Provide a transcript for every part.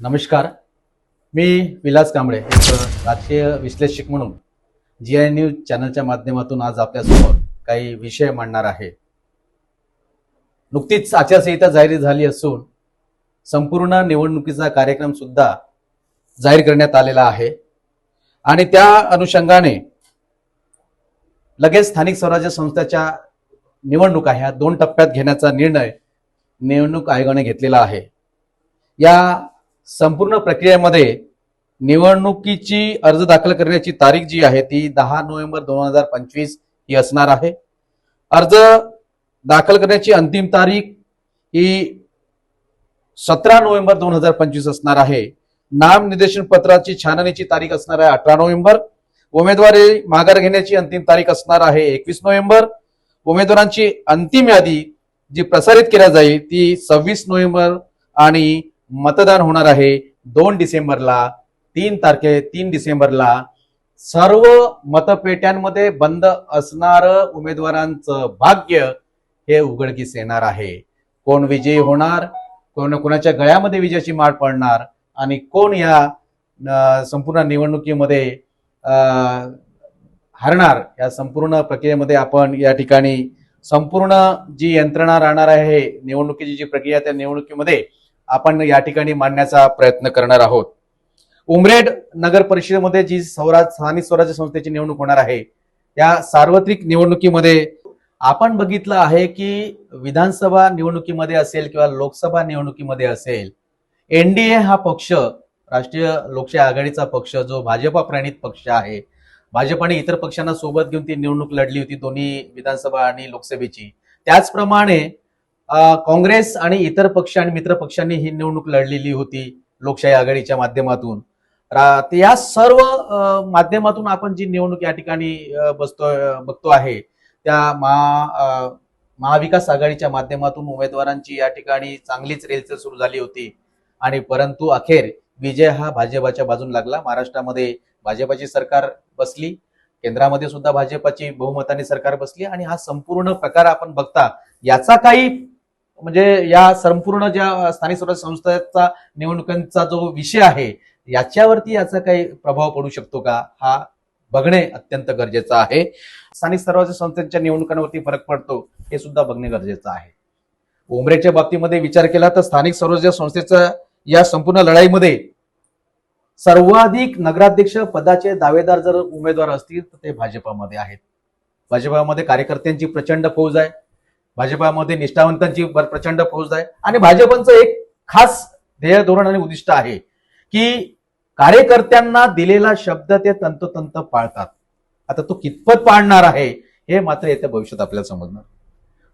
नमस्कार. मी विलास कांबळे एक राजकीय विश्लेषक म्हणून जी आय न्यूज चॅनलच्या माध्यमातून आज आपल्यासमोर काही विषय मांडणार आहे. नुकतीच आचारसंहिता जाहीर झाली असून संपूर्ण निवडणुकीचा कार्यक्रम सुद्धा जाहीर करण्यात आलेला आहे. आणि त्या अनुषंगाने लगेच स्थानिक स्वराज्य संस्थेच्या निवडणुका ह्या दोन टप्प्यात घेण्याचा निर्णय निवडणूक आयोगाने घेतलेला आहे. या संपूर्ण प्रक्रियेमध्ये निवडणुकीची अर्ज दाखल करण्याची तारीख जी आहे ती दहा नोव्हेंबर दोन हजार पंचवीस ही असणार आहे. अर्ज दाखल करण्याची अंतिम तारीख ही सतरा नोव्हेंबर दोन हजार पंचवीस असणार आहे. नामनिर्देशन पत्राची छाननीची तारीख असणार आहे अठरा नोव्हेंबर. उमेदवारी माघार घेण्याची अंतिम तारीख असणार आहे एकवीस नोव्हेंबर. उमेदवारांची अंतिम यादी जी प्रसारित केल्या जाईल ती सव्वीस नोव्हेंबर आणि मतदान होणार आहे दोन डिसेंबरला तीन तारखे तीन डिसेंबरला. सर्व मतपेट्यांमध्ये बंद असणार उमेदवारांचं भाग्य हे उघडकीस येणार आहे. कोण विजयी होणार कोण कोणाच्या गळ्यामध्ये विजयाची माळ पडणार आणि कोण या संपूर्ण निवडणुकीमध्ये हरणार या संपूर्ण प्रक्रियेमध्ये आपण या ठिकाणी संपूर्ण जी यंत्रणा राहणार आहे निवडणुकीची जी प्रक्रिया त्या निवडणुकीमध्ये आपण या ठिकाणी मांडण्याचा प्रयत्न करणार आहोत. उमरेड नगर परिषदेमध्ये जी स्वराज स्थानिक स्वराज्य संस्थेची निवडणूक होणार आहे या सार्वत्रिक निवडणुकीमध्ये आपण बघितलं आहे की विधानसभा निवडणुकीमध्ये असेल किंवा लोकसभा निवडणुकीमध्ये असेल एनडीए हा पक्ष राष्ट्रीय लोकशाही आघाडीचा पक्ष जो भाजपा प्रणित पक्ष आहे भाजपाने इतर पक्षांना सोबत घेऊन ती निवडणूक लढली होती दोन्ही विधानसभा आणि लोकसभेची. त्याचप्रमाणे काँग्रेस आणि इतर पक्ष आणि मित्र पक्षांनी ही निवडणूक लढलेली होती लोकशाही आघाडीच्या माध्यमातून. या सर्व माध्यमातून आपण जी निवडणूक या ठिकाणी बसतो बघतो आहे त्या महा महाविकास आघाडीच्या माध्यमातून उमेदवारांची या ठिकाणी चांगलीच रेलचेल सुरू झाली होती. आणि परंतु अखेर विजय हा भाजपाच्या बाजून लागला. महाराष्ट्रामध्ये भाजपाची सरकार बसली केंद्रामध्ये सुद्धा भाजपाची बहुमताने सरकार बसली आणि हा संपूर्ण प्रकार आपण बघता याचा काही म्हणजे या संपूर्ण ज्या स्थानिक स्वराज्य संस्थेचा निवडणुकांचा जो विषय आहे याच्यावरती याचा काही प्रभाव पडू शकतो का? हा बघणे अत्यंत गरजेचं आहे. स्थानिक स्वराज्य संस्थांच्या निवडणुकांवरती फरक पडतो हे सुद्धा बघणे गरजेचं आहे. उमरेच्या बाबतीमध्ये विचार केला तर स्थानिक स्वराज्य संस्थेचा या संपूर्ण लढाईमध्ये सर्वाधिक नगराध्यक्ष पदाचे दावेदार जर उमेदवार असतील तर ते भाजपामध्ये आहेत. भाजपामध्ये कार्यकर्त्यांची प्रचंड फौज आहे. भाजपामध्ये निष्ठावंतांची प्रचंड फौज आहे. आणि भाजपांचं एक खास ध्येय धोरण आणि उद्दिष्ट आहे की कार्यकर्त्यांना दिलेला शब्द ते तंतोतंत पाळतात. आता तो कितपत पाळणार आहे हे मात्र येत्या भविष्यात आपल्याला समजणार.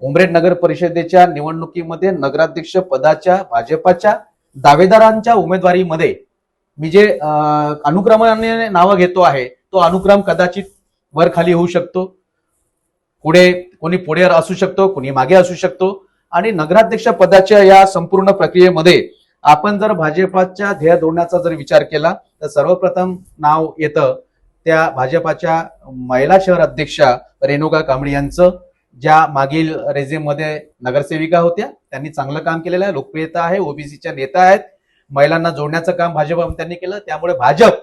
उमरेड नगर परिषदेच्या निवडणुकीमध्ये नगराध्यक्ष पदाच्या भाजपाच्या दावेदारांच्या उमेदवारीमध्ये मी जे अनुक्रमाने नावं घेतो आहे तो अनुक्रम कदाचित वर खाली होऊ शकतो. पुढे कोणी पुढे असू शकतो कोणी मागे असू शकतो. आणि नगराध्यक्ष पदाच्या या संपूर्ण प्रक्रियेमध्ये आपण जर भाजपाच्या ध्येय धोरणाचा जर विचार केला तर सर्वप्रथम नाव येतं त्या भाजपाच्या महिला शहर अध्यक्षा रेणुका कांबळे यांचं ज्या मागील रेझिममध्ये नगरसेविका होत्या त्यांनी चांगलं काम केलेलं आहे लोकप्रियता आहे ओबीसीच्या नेता आहेत महिलांना जोडण्याचं काम भाजप त्यांनी केलं त्यामुळे भाजप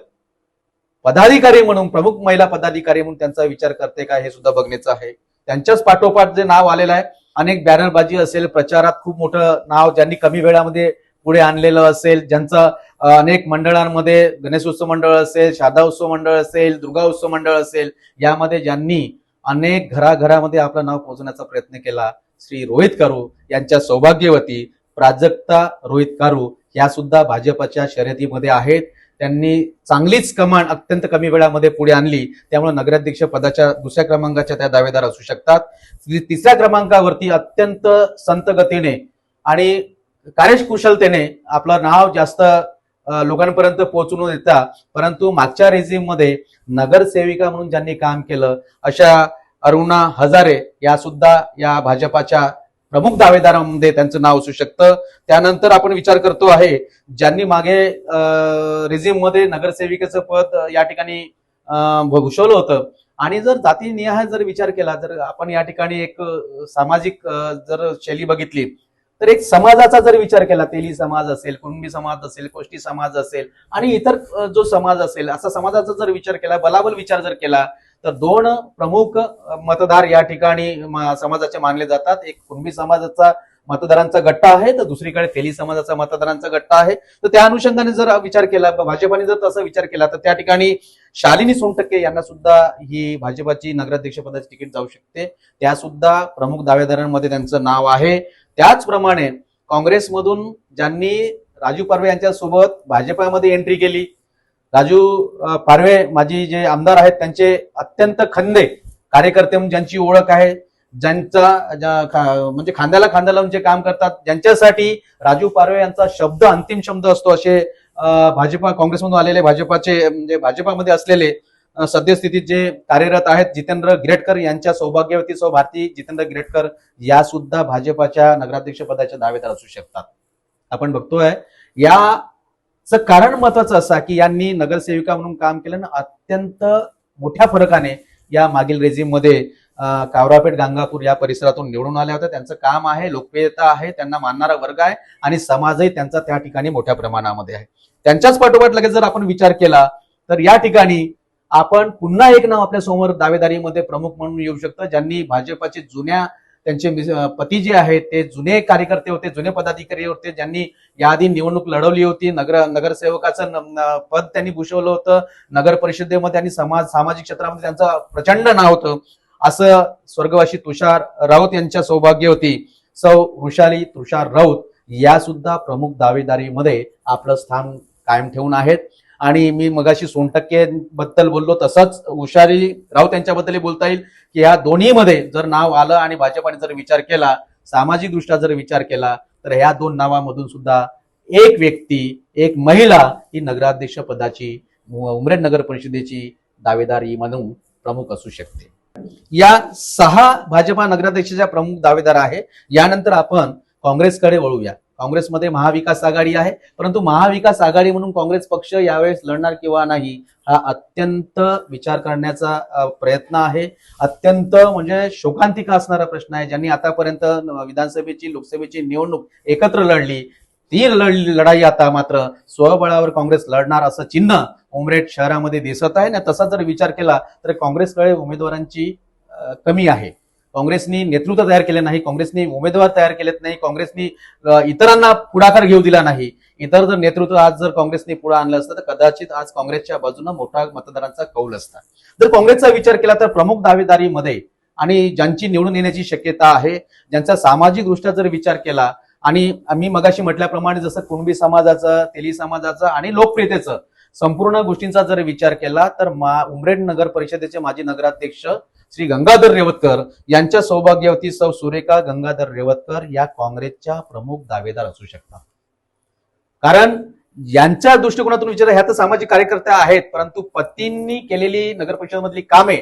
पदाधिकारी म्हणून प्रमुख महिला पदाधिकारी म्हणून त्यांचा विचार करते का हे सुद्धा बघण्याचं आहे. त्यांच्याच पाठोपाठ जे नाव आलेलं आहे अनेक बॅनरबाजी असेल प्रचारात खूप मोठं नाव ज्यांनी कमी वेळामध्ये पुढे आणलेलं असेल ज्यांचं अनेक मंडळांमध्ये गणेशोत्सव मंडळ असेल शारदा उत्सव मंडळ असेल दुर्गा उत्सव मंडळ असेल यामध्ये ज्यांनी अनेक घराघरामध्ये आपलं नाव पोहोचवण्याचा प्रयत्न केला श्री रोहित कारू यांच्या सौभाग्यवती प्राजक्ता रोहित कारू या सुद्धा भाजपच्या शर्यतीमध्ये आहेत. त्यांनी चांगलीच कमांड अत्यंत कमी वेळामध्ये पुढे आणली. त्यामुळे नगराध्यक्ष पदाच्या दुसऱ्या क्रमांकाच्या त्या दावेदार असू शकतात. तिसऱ्या क्रमांकावरती अत्यंत संत गतीने आणि कार्यकुशलतेने आपलं नाव जास्त लोकांपर्यंत पोहोचून देता परंतु मागच्या रेझिम नगरसेविका म्हणून ज्यांनी काम केलं अशा अरुणा हजारे या सुद्धा या भाजपाच्या प्रमुख दावेदारांमध्ये त्यांचं नाव असू शकतं. त्यानंतर आपण विचार करतो आहे ज्यांनी मागे रेझिममध्ये नगरसेविकेचं पद या ठिकाणी अ, भूषवलं होतं. आणि जर जातीनिहाय जर विचार केला जर आपण या ठिकाणी एक सामाजिक जर शैली बघितली तर एक समाजाचा जर विचार केला तेली समाज असेल कुणबी समाज असेल कोष्टी समाज असेल आणि इतर जो समाज असेल असा समाजाचा जर विचार केला बलाबल विचार जर केला तर दोन प्रमुख मतदार या ठिकाणी समाजाचे मानले जातात. एक कुणबी समाजाचा मतदारांचा गट्टा आहे तर दुसरीकडे तेली समाजाचा मतदारांचा गट्टा आहे. तर त्या अनुषंगाने जर विचार केला भाजपाने जर तसा विचार केला तर त्या ठिकाणी शालिनी सोनटक्के यांना सुद्धा ही भाजपाची नगराध्यक्ष पदाची तिकीट जाऊ शकते. त्या सुद्धा प्रमुख दावेदारांमध्ये त्यांचं नाव आहे. त्याचप्रमाणे काँग्रेसमधून ज्यांनी राजू पारवे यांच्यासोबत भाजपामध्ये एंट्री केली राजू पारवे माझी जे आमदार आहेत त्यांचे अत्यंत खंदे कार्यकर्ते म्हणून ज्यांची ओळख आहे ज्यांचा म्हणजे खांद्याला खांद्याला लावून जे काम करतात ज्यांच्यासाठी राजू पारवे यांचा शब्द अंतिम शब्द असतो असे भाजपा काँग्रेसमधून आलेले भाजपाचे म्हणजे भाजपामध्ये असलेले सद्यस्थितीत जे कार्यरत आहेत जितेंद्र गिरेटकर यांच्या सौभाग्यवती सौ भारती जितेंद्र गिरेटकर या सुद्धा भाजपाच्या नगराध्यक्ष पदाच्या दावेदार असू शकतात. आपण बघतोय या कारण महत्वाचं असं की यांनी नगरसेविका म्हणून काम केलं आणि अत्यंत मोठ्या फरकाने या मागील रेजिममध्ये कावरापेठ गांगापूर या परिसरातून निवडून आल्या होत्या. त्यांचं काम आहे लोकप्रियता आहे त्यांना मानणारा वर्ग आहे आणि समाजही त्यांचा त्या ठिकाणी मोठ्या प्रमाणामध्ये आहे. त्यांच्याच पाठोपाठ लगेच जर आपण विचार केला तर या ठिकाणी आपण पुन्हा एक नाव आपल्यासमोर दावेदारीमध्ये प्रमुख म्हणून येऊ शकतं ज्यांनी भाजपाचे जुन्या त्यांचे पती जे आहेत ते जुने कार्यकर्ते होते जुने पदाधिकारी होते ज्यांनी याआधी निवडणूक लढवली होती. नगर नगरसेवकाचं पद त्यांनी भूषवलं होतं. नगर परिषदेमध्ये आणि समाज सामाजिक क्षेत्रामध्ये त्यांचं प्रचंड नाव होतं. असं स्वर्गवासी तुषार राऊत यांच्या सौभाग्य होती. सौ वृषाली तुषार राऊत या सुद्धा प्रमुख दावेदारीमध्ये आपलं स्थान कायम ठेवून आहेत. आणि मी मगाशी सोनटक्के बद्दल बोललो तसंच उषारी राऊत यांच्याबद्दलही बोलता येईल की या दोन्हीमध्ये जर नाव आलं आणि भाजपाने जर विचार केला सामाजिक दृष्ट्या जर विचार केला तर ह्या दोन नावामधून सुद्धा एक व्यक्ती एक महिला ही नगराध्यक्ष पदाची उमरेड नगर परिषदेची दावेदारी म्हणून प्रमुख असू शकते. या सहा भाजपा नगराध्यक्षाच्या प्रमुख दावेदार आहे. यानंतर आपण काँग्रेसकडे वळूया. काँग्रेसमध्ये महाविकास आघाडी आहे. परंतु महाविकास आघाडी म्हणून काँग्रेस पक्ष यावेळेस लढणार किंवा नाही हा अत्यंत विचार करण्याचा प्रयत्न आहे. अत्यंत म्हणजे शोकांतिका असणारा प्रश्न आहे. ज्यांनी आतापर्यंत विधानसभेची लोकसभेची निवडणूक एकत्र लढली ती लढ- लढाई आता मात्र स्वबळावर काँग्रेस लढणार असं चिन्ह उमरेड शहरामध्ये दिसत आहे. आणि तसा जर विचार केला तर काँग्रेसकडे उमेदवारांची कमी आहे. काँग्रेसनी नेतृत्व तयार केले नाही काँग्रेसनी उमेदवार तयार केलेत नाही काँग्रेसनी इतरांना पुढाकार घेऊ दिला नाही. इतर जर नेतृत्व आज जर काँग्रेसने पुढे आणलं असतं तर कदाचित आज काँग्रेसच्या बाजूने मोठा मतदारांचा कौल असता. जर काँग्रेसचा विचार केला तर प्रमुख दावेदारीमध्ये आणि ज्यांची निवडून येण्याची शक्यता आहे ज्यांचा सामाजिक दृष्ट्या जर विचार केला आणि आम्ही मगाशी म्हटल्याप्रमाणे जसं कुणबी समाजाचं तेली समाजाचं आणि लोकप्रियतेचं संपूर्ण गोष्टींचा जर विचार केला तर मा उमरेड नगर परिषदेचे माजी नगराध्यक्ष श्री गंगाधर रेवतकर यांच्या सौभाग्यवती सौ सुरेखा गंगाधर रेवतकर या काँग्रेसच्या प्रमुख दावेदार असू शकतात. कारण यांच्या दृष्टिकोनातून विचार ह्या तर सामाजिक कार्यकर्त्या आहेत परंतु पतींनी केलेली नगर परिषदेमधली कामे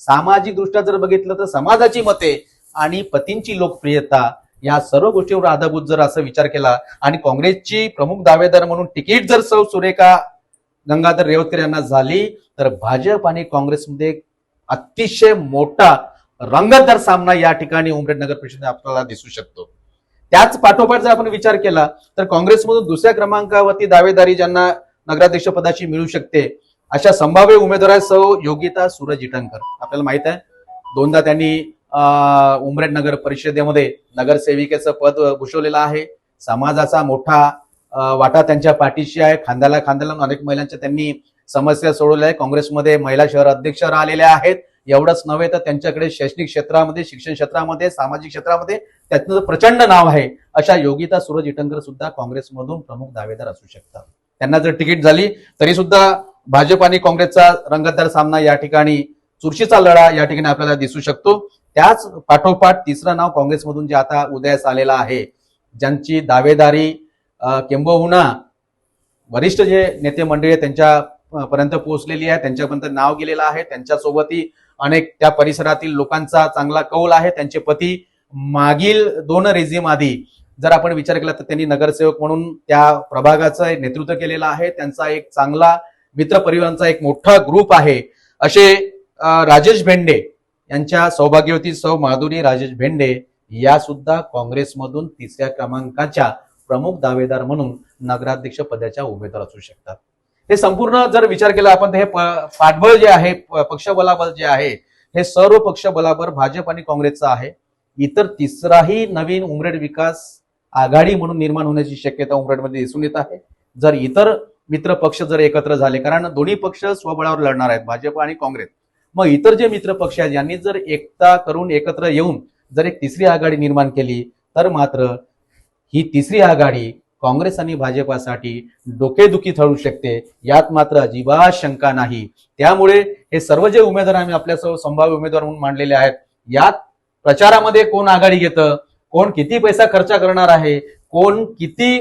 सामाजिक दृष्ट्या जर बघितलं तर समाजाची मते आणि पतींची लोकप्रियता या सर्व गोष्टीवर आधारभूत जर असं विचार केला आणि काँग्रेसची प्रमुख दावेदार म्हणून तिकीट जर सौ सुरेखा गंगाधर रेवतकर यांना झाली. तर भाजप आणि काँग्रेसमध्ये अतिशय मोठा रंगतदार सामना या ठिकाणी उमरेड नगर परिषद आपल्याला दिसू शकतो. त्याच पाठोपाठ जर आपण विचार केला तर काँग्रेसमधून दुसऱ्या क्रमांकावरती दावेदारी ज्यांना नगराध्यक्ष पदाची मिळू शकते अशा संभाव्य उमेदवार सौ योगिता सूरज इटनकर. आपल्याला माहीत आहे दोनदा त्यांनी अं, उमरेड नगर परिषदेमध्ये नगरसेविकेचं पद भूषवलेलं आहे. समाजाचा मोठा वाटा त्यांच्या पाठीशी आहे. खांद्याला खांद्याला अनेक महिलांच्या त्यांनी समस्या सोडवल्या आहे काँग्रेसमध्ये महिला शहर अध्यक्ष राहिलेल्या आहेत. एवढंच नव्हे तर त्यांच्याकडे शैक्षणिक क्षेत्रामध्ये शिक्षण क्षेत्रामध्ये सामाजिक क्षेत्रामध्ये त्याचं प्रचंड नाव आहे अशा योगिता सूरज इटनकर सुद्धा काँग्रेसमधून प्रमुख दावेदार असू शकतात. त्यांना जर तिकीट झाली तरी सुद्धा भाजप आणि काँग्रेसचा रंगतदार सामना या ठिकाणी चुरशीचा लढा या ठिकाणी आपल्याला दिसू शकतो. त्याच पाठोपाठ तिसरं नाव काँग्रेसमधून जे आता उदयास आलेलं आहे ज्यांची दावेदारी किंबहुना वरिष्ठ जे नेते मंडळी आहेत त्यांच्या पर्यंत पोहोचलेली आहे त्यांच्यापर्यंत नाव गेलेलं आहे. त्यांच्यासोबतही अनेक त्या परिसरातील लोकांचा चांगला कौल आहे. त्यांचे पती मागील दोन रेझिम आधी जर आपण विचार केला तर त्यांनी नगरसेवक म्हणून त्या प्रभागाचं एक नेतृत्व केलेलं आहे. त्यांचा एक चांगला मित्र परिवारांचा एक मोठा ग्रुप आहे. असे राजेश भेंडे यांच्या सौभाग्यवती सौ माधुरी राजेश भेंडे या सुद्धा काँग्रेसमधून तिसऱ्या क्रमांकाच्या प्रमुख दावेदार म्हणून नगराध्यक्ष पदाच्या उमेदवार असू शकतात. हे संपूर्ण जर विचार केला आपण हे पाठबळ जे आहे पक्ष पक्षबलाबल जे आहे हे सर्व पक्ष बलाबर भाजप आणि काँग्रेसचं आहे. इतर तिसराही नवीन उमरेड विकास आघाडी म्हणून निर्माण होण्याची शक्यता उमरेडमध्ये दिसून येत आहे. जर इतर मित्र पक्ष जर एकत्र झाले कारण दोन्ही पक्ष स्वबळावर लढणार आहेत भाजप आणि काँग्रेस. मग इतर जे मित्र पक्ष आहेत यांनी जर एकता करून एकत्र येऊन जर एक तिसरी आघाडी निर्माण केली तर मात्र ही तिसरी आघाडी काँग्रेस आणि भाजपासाठी डोकेदुखी ठरू शकते यात मात्र अजिबात शंका नाही. त्यामुळे हे सर्व जे उमेदवार आम्ही आपल्यासह संभाव्य उमेदवार म्हणून मांडलेले आहेत यात प्रचारामध्ये कोण आघाडी घेतं कोण किती पैसा खर्च करणार आहे कोण किती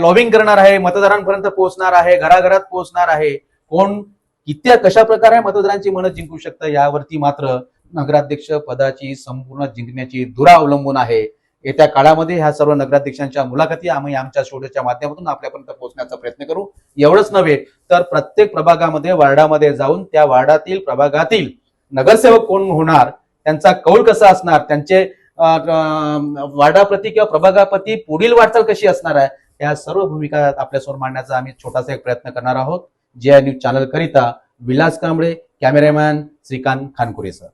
लॉबिंग करणार आहे मतदारांपर्यंत पोहोचणार आहे घराघरात पोहोचणार आहे कोण किती कशा प्रकारे मतदारांची मनं जिंकू शकतं यावरती मात्र नगराध्यक्ष पदाची संपूर्ण जिंकण्याची धुरा अवलंबून आहे. येत्या काळामध्ये ह्या सर्व नगराध्यक्षांच्या मुलाखती आम्ही आमच्या स्टुडिओच्या माध्यमातून आपल्यापर्यंत पोहोचण्याचा प्रयत्न करू. एवढंच नव्हे तर प्रत्येक प्रभागामध्ये वार्डामध्ये जाऊन त्या वार्डातील प्रभागातील नगरसेवक कोण होणार त्यांचा कौल कसा असणार त्यांचे वार्डाप्रती किंवा प्रभागाप्रती पुढील वाटचाल कशी असणार आहे या सर्व भूमिका आपल्यासमोर मांडण्याचा आम्ही छोटासा एक प्रयत्न करणार आहोत. जे आय न्यूज चॅनल करिता विलास कांबळे कॅमेरामॅन श्रीकांत खानकुरे सर